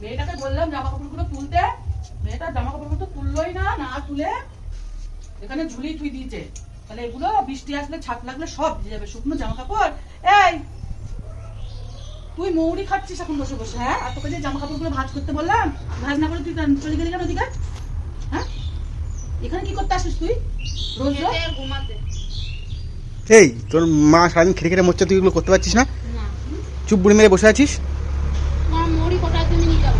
মেয়েটাকে বললাম জামা কাপড়গুলো তুলতে। মেয়েটা জামা কাপড়গুলো তো তুললোই না না তুলে এখানে ঝুলি তুই দিয়েছে। তাহলে এগুলো বৃষ্টি আসলে ছাপ লাগলে সব ভিজে যাবে শুকনো জামা কাপড় এই তুই মৌরি খাচ্ছিস এখন বসে বসে হ্যাঁ? আর তোকে যে জামা কাপড়গুলো ভাঁজ করতে বললাম ভাঁজ না করে তুই চলে গেলি কেন ওদিকে? হ্যাঁ? এখানে কি করতে আসিস তুই? রোজ এই তোর মা সারাদিন খেটে খেটে মোচ্চা তুই এগুলো করতে পারছিস না? না। চুপ বুড়ি মেরে বসে আছিস আমার মুড়ি কোটার জন্য নিয়ে যাব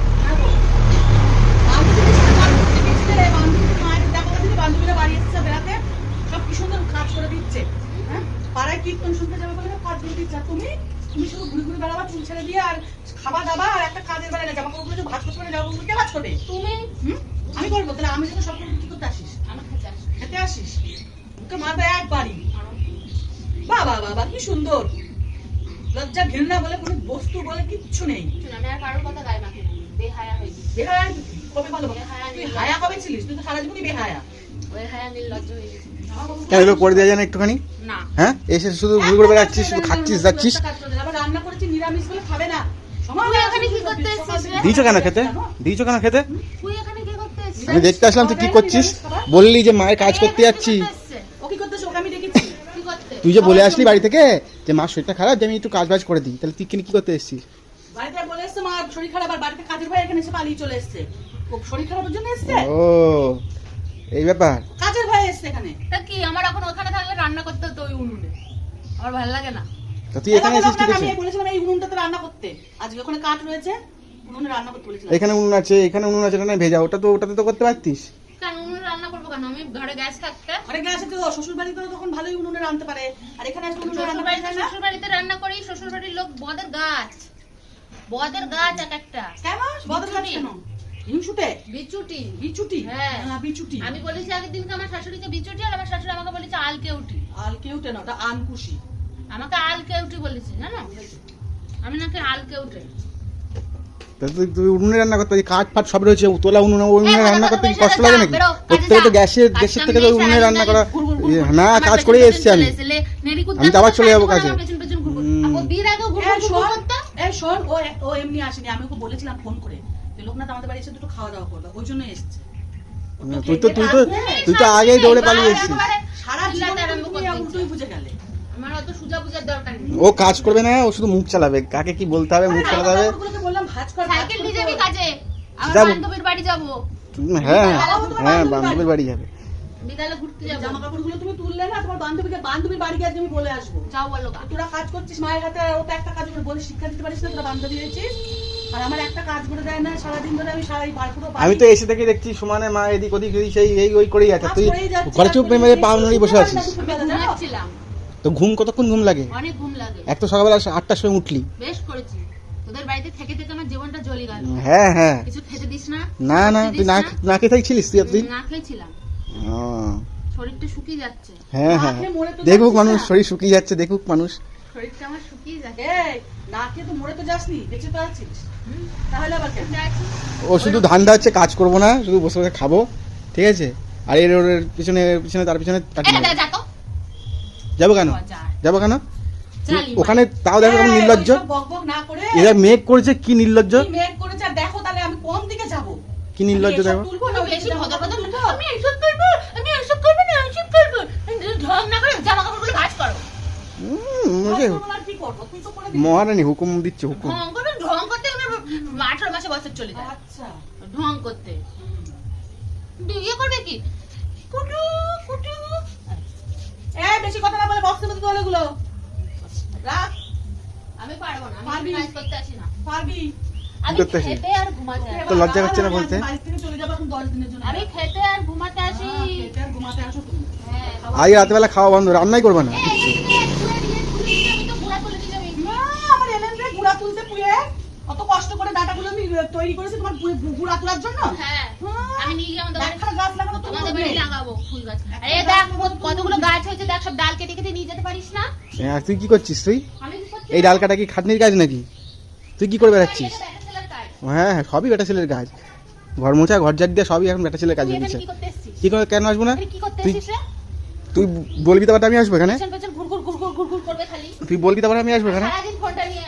বান্ধবীরা বাড়ি এসছে বেড়াতে সব কি সুন্দর কাজ করে দিচ্ছে হ্যাঁ পাড়ায় কীর্তন শুনতে যাবে বলে কাজ করে দিচ্ছে আর তুমি? তুমি শুধু ঘুরে ঘুরে বেড়াবা চুল ছেড়ে দিয়ে আর খাওয়া দাওয়া আর একটা কাজের বেলা জামা কাপড়গুলো যে ভাজ করতে পারে জামা কাপড় কে ভাজ করবে তুমি? আমি করব তাহলে আমি যখন সব কিছু কি করতে আসিস? আমার খেতে আসো খেতে আসিস? ওকে মাথা একবারই। বাবা বাবা কি সুন্দর। লজ্জা ঘৃণা বলে কোনো বস্তু বলে কিচ্ছু নেই। শোনো, আমি আর কারোর কথা গায়ে মাখি না। বেহায়া হয়ে বেহায়া কবে ভালো তুই হায়া কবে ছিলিস? তুই তো সারা জীবনই বেহায়া। বেহায়া নির্লজ্জ হয়ে গেছি। কেন এগুলো করে দেওয়া যায় না একটুখানি? না হ্যাঁ? এসে শুধু ঘুরে ঘুরে বেড়াচ্ছিস শুধু খাচ্ছিস যাচ্ছিস? আবার রান্না করেছি নিরামিষ বলে খাবে না সময় তুই আছে এখানে কি তো, করতে সকাল এসেছিস রে? থেকে- দিয়েছ কেন খেতে? দিয়েছ কেন খেতে? তুই এখানে কি করতে এসেছিস? আমি দেখতে আসলাম তুই কি করছিস। বললি যে মায়ের কাজ করতে যাচ্ছি কি করতে এসছে? ও কি করতেছে ওকে আমি দেখেছি কি করতে? তুই যে বলে আসলি বাড়ি থেকে যে মার শরীরটা খারাপ যে আমি একটু কাজ বাজ করে দিই তাহলে তুই কিনে কি করতে এসেছিস? বাড়িতে বলে এসছে মা শরীর খারাপ আর বাড়িতে কাজের ভাই এখানে এসে পালিয়ে চলে এসছে। ও শরীর খারাপের জন্য এসছে? ও এই ব্যাপার। এখানে? তা কি আমার এখন ওখানে থাকলে রান্না করতে হতো ওই উনুনে? আমার ভালো লাগে না। তা তুই এখানে এসেছিস ঠিক আছে আমি বলেছিলাম এই উনুনটাতে রান্না করতে। আজকে ওখানে কাঠ রয়েছে উনুনে রান্না করতে বলেছিলাম। এখানে উনুন আছে এখানে উনুন আছে না ভেজা ওটা তো ওটাতে তো করতে পারতিস? কেন উনুনে রান্না করব কেন? আমি ঘরে গ্যাস থাকতে। অনেক গ্যাস তো শ্বশুর বাড়িতে তখন ভালোই উনুনে রান্নতে পারে। আর এখানে আসলে উনুনে রান্না বাড়িতে না? শ্বশুর বাড়িতে রান্না করি শ্বশুর বাড়ির লোক বদের গাছ। বদের গাছ এক একটা। কেন? বদল গাছ কেন? হিংসুটে বিচুটি বিচুটি। হ্যাঁ। বিচুটি। আমি বলেছি আগের দিনকে আমার শাশুড়িকে বিচুটি আর আমার শাশুড়ি আমাকে বলেছে না ওটা আনকুশি আমাকে বলেছে জানো? আমি নাকি আল কেউটে তা তুই তুই উনুনে রান্না করতে কাঠ ফাট সব রয়েছে তোলা উনুনে উনুনে রান্না করতে কষ্ট লাগে নাকি? বেরো, ওর কাজে থেকে তো গ্যাসের গ্যাসের আমি থেকে তো উনুনে রান্না করা। না কাজ আবার চলে যাব কাজে। শোন, ও এমনি আসেনি ওকে বলেছিলাম ফোন করে। যে লোকনাথ আমাদের বাড়ি এসে দুটো খাওয়া দাওয়া করবে ওই জন্য এসছে। ও তুই তো তুই তো তুই তো আগেই দৌড়ে পালিয়ে এসেছিস। সারা জীবন আরম্ভ উল্টোই বুঝে গেলে। আমার অত সুজা বুঝার দরকার নেই। ও কাজ করবে না ও শুধু মুখ চালাবে। কাকে কি বলতে হবে মুখ আরে চালাতে হবে? বললাম ভাঁজ কর সাইকেল নিয়ে যাবি কাজে? আমার বান্ধবীর বাড়ি যাব। হ্যাঁ হ্যাঁ বান্ধবীর বাড়ি। যাবে। বিকালে ঘুরতে যাব। জামা কাপড়গুলো তুমি তুললে না তোমার বান্ধবীকে বান্ধবীর বাড়ি গিয়ে আমি বলে আসব। যাও বলো তোরা কাজ করছিস মায়ের হাতে ও একটা কাজ করে বলে শিক্ষা দিতে পারিস না তোরা বান্ধবী হয়েছিস। আর আমার একটা কাজ করে দেয় না সারাদিন ধরে আমি সারাই বার আমি তো এসে থেকে দেখছি সমানে মা এদিক ওদিক সেই এই ওই করেই আছে। তুই ঘরে চুপ মেরে পা নড়ি বসে আছিস। তো ঘুম কতক্ষণ ঘুম লাগে? অনেক ঘুম লাগে। এক তো সকালবেলা আটটার সময় উঠলি। বেশ করেছি। তোদের বাড়িতে থেকে থেকে আমার জীবনটা জ্বলি গেল। হ্যাঁ হ্যাঁ। কিছু খেতে দিস না? না না তুই দিস না না? খেয়ে থাকছিলিস তুই এতদিন? না খেয়েছিলাম। শরীরটা শুকিয়ে যাচ্ছে। হ্যাঁ হ্যাঁ। দেখুক মানুষ শরীর শুকিয়ে যাচ্ছে দেখুক মানুষ। শরীরটা আমার শুকিয়ে যাচ্ছে। এই, না খেয়ে তো মরে তো যাসনি বেঁচে তো আছিস তাহলে আবার কেন? ও শুধু ধান্দা হচ্ছে কাজ করব না শুধু বসে বসে খাব ঠিক আছে? আর এর ওর পিছনে পিছনে তার পিছনে। যাব কেন? যাব কেন? ওখানে তাও দেখো কেমন নির্লজ্জ। বকবক না করে। এরা মেঘ করেছে কি নির্লজ্জ? কি মেঘ করেছে দেখো তাহলে আমি কোন দিকে যাব? কি নির্লজ্জ দেখো। তুলবো না, বেশি ভদর ভদর তুলবো? আমি এসব করব দিবি। মহারানী হুকুম দিচ্ছে হুকুম। ঢং করতে আঠারো মাসে বছর চলে যায়। আচ্ছা। ঢং করতে। বিয়ে করবে কি? কুটু কুটু। এই বেশি কথা না বলে বক্সের মধ্যে তোল এগুলো। রাখ। আমি পারব না পারবি। কাজ করতে আসি না। পারবি? আমি খেতে আর ঘুমাতে আসি। তো লজ্জা করছে না বলতে? বাড়ি থেকে চলে যাব এখন দশ দিনের জন্য। আমি খেতে আর ঘুমাতে আসি। হ্যাঁ, খেতে আর ঘুমাতে আসো তুমি। হ্যাঁ। আজ রাতেবেলা খাওয়া বন্ধ রান্নাই করবে না এই, এই, এই, এই, ঘুরে দিয়ে, ঘুরে দিয়ে, আমি তো ঘোড়া তুলে দিয়ে যাবি। না, আমার এলেন রে গুড়া তুলতে পুয়ে কত কষ্ট করে ডাটাগুলো আমি তৈরি করেছি তোমার গুড়া তোলার জন্য? হ্যাঁ আমি নিয়ে গিয়ে আমাদের বাড়ি- গাছ লাগানো তো আমাদের বাড়ি লাগাবো ফুল গাছ। আরে দেখ কতগুলো গাছ হয়েছে দেখ সব ডাল কেটে কেটে নিয়ে যেতে পারিস না? হ্যাঁ, তুই কি করছিস তুই? আমি? এই ডাল কাটা কি খাটনির কাজ নাকি? তুই কি করে বেড়াচ্ছিস। হ্যাঁ হ্যাঁ সবই বেটা ছেলের কাজ। ঘর মোছা ঘর ঝাড় দিয়ে সবই এখন বেটা ছেলের কাজ হয়ে কি করে কেন আসব না? তুই- তুই বলবি তারপর আমি আসব এখানে? তুই বলবি তারপর আমি আসব এখানে সারাদিন ফোনটা নিয়ে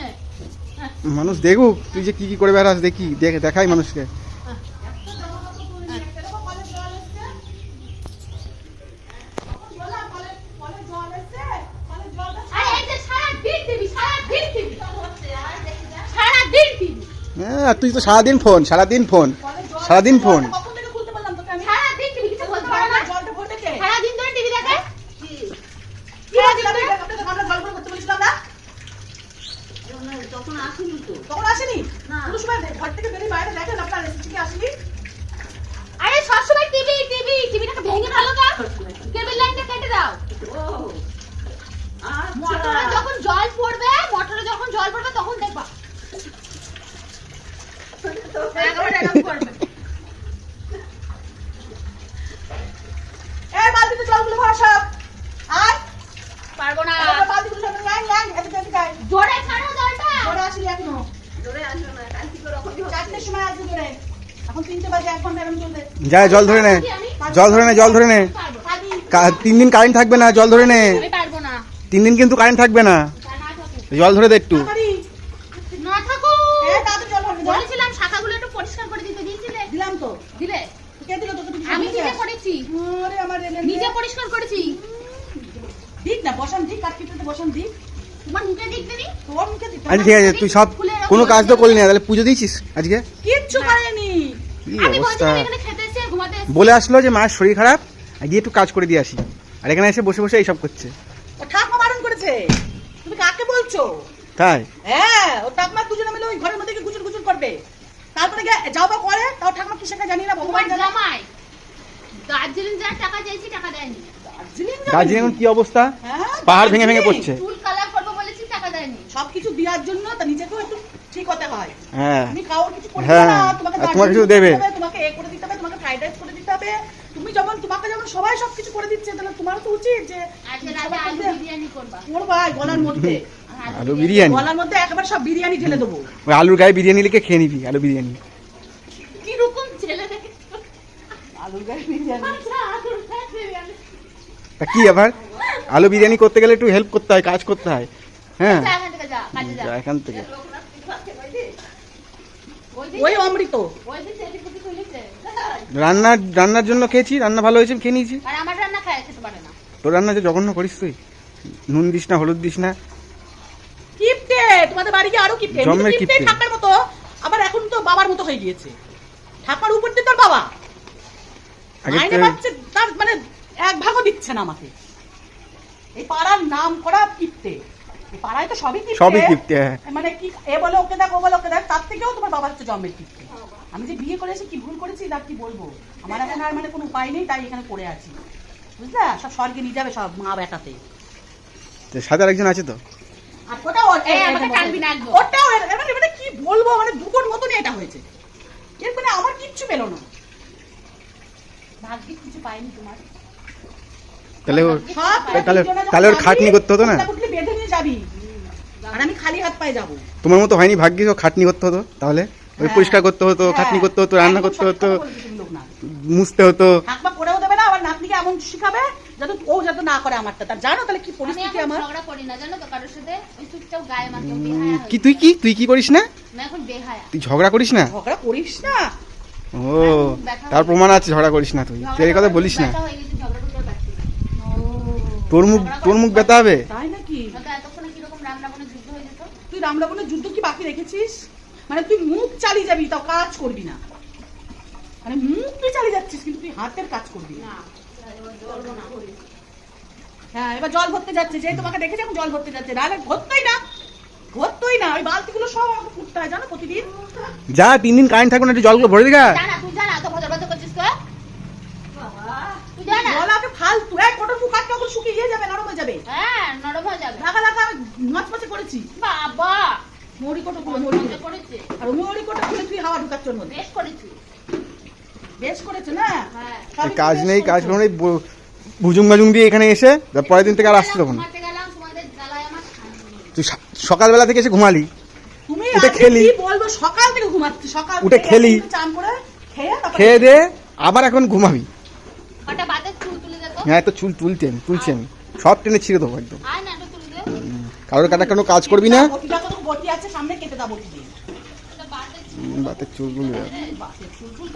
হ্যাঁ, মানুষ দেখুক তুই যে কি কি করে বেড়াস দেখি দেখ দেখাই মানুষকে। আরে এই যে সারা দিন টিভি সারা দিন টিভি সারা দিন টিভি হ্যাঁ তুই তো সারাদিন ফোন সারাদিন ফোন সারাদিন ফোন কখন থেকে খুলতে পারলাম তোকে আমি সারা দিন টিভি কিছু বলতে পারো না জলটা ভরতে কে সারা দিন ধরে টিভি দেখে কি হয়েছিল আমি আপনাদের আমরা গল্প করতে বলেছিলাম না তখন আসিনি তো তখন আসেনি পুরো সময় ঘর থেকে বেরিয়ে বাইরে দেখেন আপনার এসেছি কি আসেনি আরে সবসময় টিভি টিভি টিভিটাকে ভেঙে ভালো দাও কেবল লাইনটা কেটে দাও ও মোটরে আচ্ছা যখন জল পড়বে মোটরে যখন জল পড়বে তখন দেখবা একেবারে এরকম করবে। এই বালতিতে জলগুলো ভরা সব আয় পারব না এবার বালতিগুলো সব নিয়ে আয়, নিয়ে আয়, এদিকে, এদিকে আয়। জোরে ছাড়ো জলটা জোরে আসেনি এখনও জোরে আসবে না কালকে তো রকমই হচ্ছে চারটের সময় আসবে জোরে এখন তিনটে বাজে এক ঘণ্টা এরকম চলবে যা জল ধরে নে। জল ধরে নে জল ধরে নে। তিন দিন কারেন্ট থাকবে না জল ধরে নে। আমি পারব না। তিন দিন কিন্তু কারেন্ট থাকবে না। জল ধরে দে একটু। তাড়াতাড়ি। না থাকুক এই তাড়াতাড়ি জল ভরবে যা। বলেছিলাম শাখাগুলো একটু পরিষ্কার করে দিতে দিয়েছিলে? দিলাম তো। দিলে? কে দিল তোকে তুমি আমি সামনে নিজে যাস? করেছি। ওরে আমার রেলে নিজে পরিষ্কার করেছি। দিক না বসান দিক কাটকিতে বসান দিক। তোমার মুখে দেখতে নি তোর মুখে দিতে আচ্ছা ঠিক আছে তুই সব কোনো কাজ তো করলি না তাহলে পুজো দিয়েছিস আজকে? কিচ্ছু করেনি। কি অবস্থা? বলে আসলো যে মায়ের শরীর খারাপ? গিয়ে একটু কাজ করে দিয়ে আসি। আর এখানে এসে বসে বসে এইসব করছে। ও ঠাকমা বারণ করেছে। তুমি কাকে বলছো? তাই? হ্যাঁ ও ঠাকমা দুজনে মিলে ওই ঘরের মধ্যে গুজুর গুজুর করবে। তারপরে যাও বা করে। তাও ঠাকমা কি শেখা জানি না ভগবান জামাই দার্জিলিং যার টাকা চাইছি টাকা দেয়নি। দার্জিলিং দার্জিলিং এখন কি অবস্থা? পাহাড় ভেঙে ভেঙে পড়ছে। চুল কালার করব বলেছি টাকা দেয়নি। সবকিছু দেওয়ার জন্য তা নিজেকেও একটু ঠিক হতে হয়। হ্যাঁ। তুমি কাউর কিছু করে না তোমাকে তোমাকে কিছু দেবে। করতে হবে, তোমাকে এ করে দিতে হবে তোমাকে ফ্রাইড রাইস করে দিতে হবে তুমি যেমন তোমাকে যেমন সবাই সবকিছু করে দিচ্ছে তাহলে তোমারও তো উচিত যে করবা। গলার মধ্যে। আলু বিরিয়ানি। গলার মধ্যে একেবারে সব বিরিয়ানি ঢেলে দেবো। ওই আলুর গায়ে বিরিয়ানি লিখে খেয়ে নিবি আলু বিরিয়ানি। কীরকম ছেলে দেখে আলুর গায়ে বিরিয়ানি। আচ্ছা, আলুর গায়ে বিরিয়ানি। তা কি আবার? আলু বিরিয়ানি করতে গেলে একটু হেল্প করতে হয় কাজ করতে হয়। হ্যাঁ। এখান থেকে যা, কাজে যা। যা এখান থেকে। ওই দিন- ওই অমৃত। ওই দিন সেদিন কুটি খুলেছে। রান্না রান্নার জন্য খেয়েছি রান্না ভালো হয়েছে খেয়ে নিয়েছি। আর আমার রান্না খায় খেতে পারে না। তোর রান্না যে জঘন্য করিস তুই। নুন দিস না হলুদ দিস না। কিপটে! তোমাদের বাড়ি গিয়ে আরও কিপটে। জন্মের কিপটে। ঠাকুর মতো। আবার এখন তো বাবার মতো হয়ে গিয়েছে। ঠাকুর উপর দিয়ে তোর বাবা। তার মানে এক ভাগও দিচ্ছে না আমাকে। এই পাড়ার নাম করা কিপটে। পাড়ায় তো সবই কিপটে। সবই কিপ্টে, হ্যাঁ। মানে কি এ বলে ওকে দেখ ও বলে ওকে দেখ তার থেকেও তোমার বাবা হচ্ছে জন্মের কিপটে। আমি যে বিয়ে করে এসে কি ভুল করেছি তার কি বলব? আমার এখন আর মানে কোনো উপায় নেই তাই এখানে পড়ে আছি। বুঝলা? সব স্বর্গে নিয়ে যাবে সব মা বেটাতে তো সাথে আরেকজন আছে তো? আর না এবার এবারে কি বলব? মানে দুটোর মতনই এটা হয়েছে। এর মানে আমার কিচ্ছু পেল না। ভাগ্যে কিছু পাইনি তোমার। তাহলে তাহলে- তাহলে ওর খাটনি করতে হতো না? কুটলে কুটলে বেঁধে নিয়ে যাবি আর আমি খালি হাত পায়ে যাব। তোমার মতো হয়নি ভাগ্যিস ও খাটনি করতে হতো তাহলে? ওই হ্যাঁ। পরিষ্কার করতে হতো খাটনি হ্যাঁ, করতে হতো রান্না করতে হতো না। মুছতে হতো। করেও দেবে না আবার নাতনিকে এমন শিখাবে যাতে ও যাতে না করে আমারটা। তার জানো তাহলে কি পরিস্থিতি আমার? ঝগড়া করি না জানো তো কারোর সাথে ওই চুপচাপ গায়ে কি তুই কি? তুই কি করিস না? আমি এখন বেহায়া। তুই ঝগড়া করিস না? ঝগড়া করিস না। ও তার প্রমাণ আছে ঝগড়া করিস না তুই। তুই কথা বলিস না। হয়ে তোর মুখ তোর মুখ ব্যথা হবে? তাই নাকি নয়তো এতক্ষণে কীরকম রাম রাবণের যুদ্ধ হয়ে যেত তুই রাম রাবণের যুদ্ধ কি বাকি রেখেছিস? মানে তুই মুখ চালিয়ে যাবি তাও কাজ করবি না। মানে মুখ তুই চালিয়ে যাচ্ছিস কিন্তু তুই হাতের কাজ করবি না। না না হ্যাঁ এবার জল ভরতে যাচ্ছে যে তোমাকে দেখেছে এখন জল ভরতে যাচ্ছে। নাহলে ভরতই না ভরতই না ওই বালতিগুলো সব আমাকে ফুটতে হয় জানো প্রতিদিন? যা তিন দিন কারেন্ট থাকবে না একটু জলগুলো ভরে দিগা জানা তুই জানা তো ভজর ভজর করছিস তো তুই ফালতু। এক কটন মুখ আটকে ওগুলো শুকিয়ে ইয়ে যাবে নরম হয়ে যাবে। হ্যাঁ নরম হয়ে যাবে। লাগা লাগা আমি মাছ করেছি বাবা। মরি কোটো গুলো মরি করেছে আর মরি কোটো খুলে তুই হাওয়া ঢুকাচ্ছ ওর মধ্যে। বেশ করেছি। বেশ করেছে না? হ্যাঁ। কাজ নেই কাজ। নেই ভুজুং বাজুং দিয়ে এখানে এসে তার পরের দিন থেকে আর আসতে তখন। তুই সকালবেলা থেকে এসে ঘুমালি। উঠে খেলি। বলব? সকাল থেকে ঘুমাচ্ছি সকাল উঠে খেলি। একটু চান করে খেয়ে খেয়ে দে আবার এখন ঘুমাবি। চুল হ্যাঁ তো চুল তুলছেন তুলছেন। সব টেনে ছিঁড়ে দেবো একদম। কারোর কাটা কোনো কাজ করবি না? বাতের চুলগুলো চুল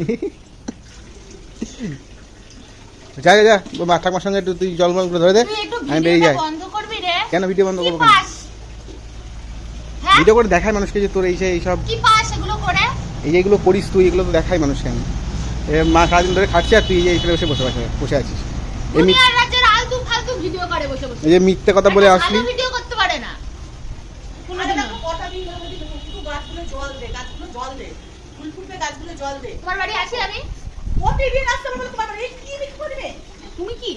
যা যা যা মা ঠাকুমার সঙ্গে একটু তুই ধরে দে। আমি বেরিয়ে যাই। কেন ভিডিও বন্ধ করব ভিডিও করে দেখায় মানুষকে যে তোর এই সে এইসব কি পাস এগুলো এই যেগুলো করিস তুই এগুলো তো দেখাই মানুষকে। আমি মা সারাদিন ধরে খাটছে আর তুই এই যে এখানে বসে বসে বসে বসে আছিস। এই মি- দুনিয়ার রাজ্যের আলতু ফালতু ভিডিও করে বসে বসে। এই যে মিথ্যে কথা বলে আসলি। ভালো ভিডিও করতে পারে না। আরে দেখো কটা দিন হলো দেখো, শুধু গাছগুলো জল দে গাছগুলো জল দে। ফুল ফুটবে গাছগুলো জল দে। তোমার বাড়ি আসি আমি? প্রতিদিন আসতে হবে তোমার বাড়ি। এই কি বিক্রি করবে? তুমি কি?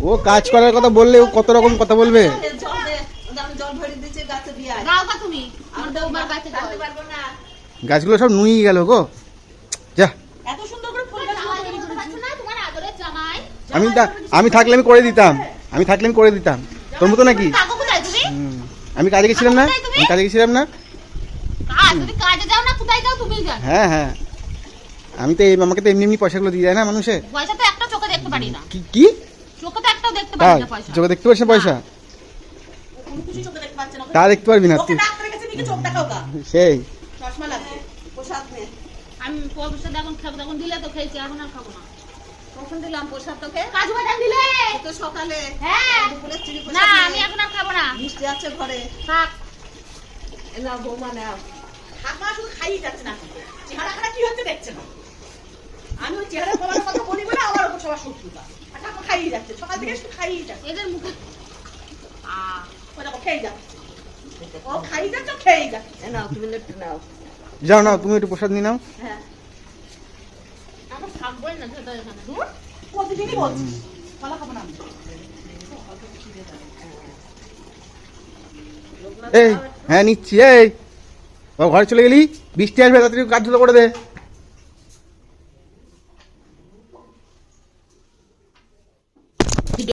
ও কাজ করার কথা বললে ও কত রকম কথা বলবে? জল দে আমি জল ভরে দিচ্ছি গাছে দিয়ে আয়। গাও কা তুমি। আমার বৌমার কাছে যাও টানতে পারব না। গাছগুলো সব নুয়ে গেল গো যা এত সুন্দর করে ফুল তোমার গাছ জামাই দেখতে পাচ্ছ না তোমার আদরের জামাই আমি তা- আমি থাকলে আমি করে দিতাম। আমি থাকলে আমি করে দিতাম। তোর মতো নাকি। আমি কাজে গেছিলাম না? আমি কাজে গেছিলাম না? কাজ তুমি কাজে যাও না কোথায় যাও তুমি? জানো হ্যাঁ হ্যাঁ। আমি তো এই আমাকে তো এমনি এমনি পয়সাগুলো দিয়ে যায় না মানুষে? পয়সা তো একটা চোখে দেখতে পারি না। কি কি? চোখে দেখতে তাই পারি পয়সা। দেখতে পাচ্ছিস পয়সা? কোনো কিছু চোখে দেখতে পাচ্ছে না। তা দেখতে পারবি না তুই। সেই। চশমা লাগবে আমি পয়সা খাব তখন দিলে তো খেয়েছি এখন আর খাব না। কখন দিলাম প্রসাদ তোকে? কাজু বাদাম দিলে। তো সকালে। হ্যাঁ। দুপুরে চিনি না আমি এখন আর খাব না। মিষ্টি আছে ঘরে। থাক। বৌমা নাও। ঠাকুমা শুধু খাইয়ে যাচ্ছে না। চেহারা খারাপ কি হচ্ছে দেখছে না। আমি ওই চেহারা খাবার কথা বলি বলে আমার ওপর সবার শত্রুতা। আর ঠাকুমা খাইয়ে যাচ্ছে সকাল থেকে শুধু খাইয়ে যাচ্ছে। এদের মুখে আ খেয়ে যাচ্ছে। ও খাইয়ে যাচ্ছে ও খেয়েই যাচ্ছে। নাও তুমি একটু নাও। যাও না তুমি একটু প্রসাদ নিয়ে নাও। হ্যাঁ আমার থাকবোই না সেটা এখানে দূর এই হ্যাঁ নিচ্ছি এই। ঘরে চলে গেলি? বৃষ্টি আসবে তাড়াতাড়ি কাজ ধুলো করে দে।